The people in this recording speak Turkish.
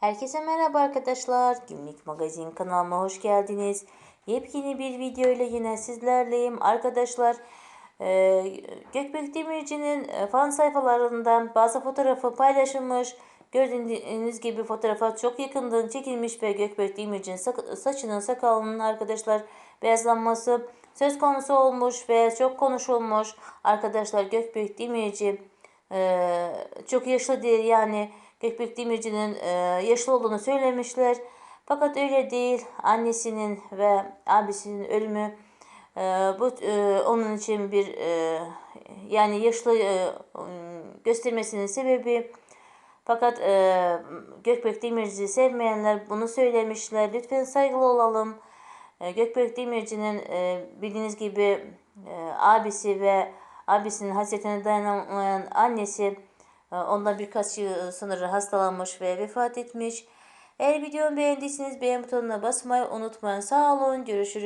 Herkese merhaba arkadaşlar. Günlük Magazin kanalıma hoş geldiniz. Yepyeni bir video ile yine sizlerleyim. Arkadaşlar e, Gökbek Demirci'nin e, fan sayfalarından bazı fotoğrafı paylaşılmış. Gördüğünüz gibi fotoğrafa çok yakından çekilmiş ve Gökbek Demirci'nin saçının sakalının arkadaşlar beyazlanması söz konusu olmuş ve çok konuşulmuş. Arkadaşlar Gökbek Demirci ee, çok yaşlı değil yani Gökbek Demirci'nin e, yaşlı olduğunu söylemişler. Fakat öyle değil. Annesinin ve abisinin ölümü e, bu e, onun için bir yani yaşlı göstermesinin sebebi. Fakat e, Gökbek Demirci'yi sevmeyenler bunu söylemişler. Lütfen saygılı olalım. E, Gökbek Demirci'nin bildiğiniz gibi abisi ve abisinin hasretine dayanamayan annesi ondan birkaç yıl sonra hastalanmış ve vefat etmiş. Eğer videomu beğendiyseniz beğen butonuna basmayı unutmayın. Sağ olun. Görüşürüz.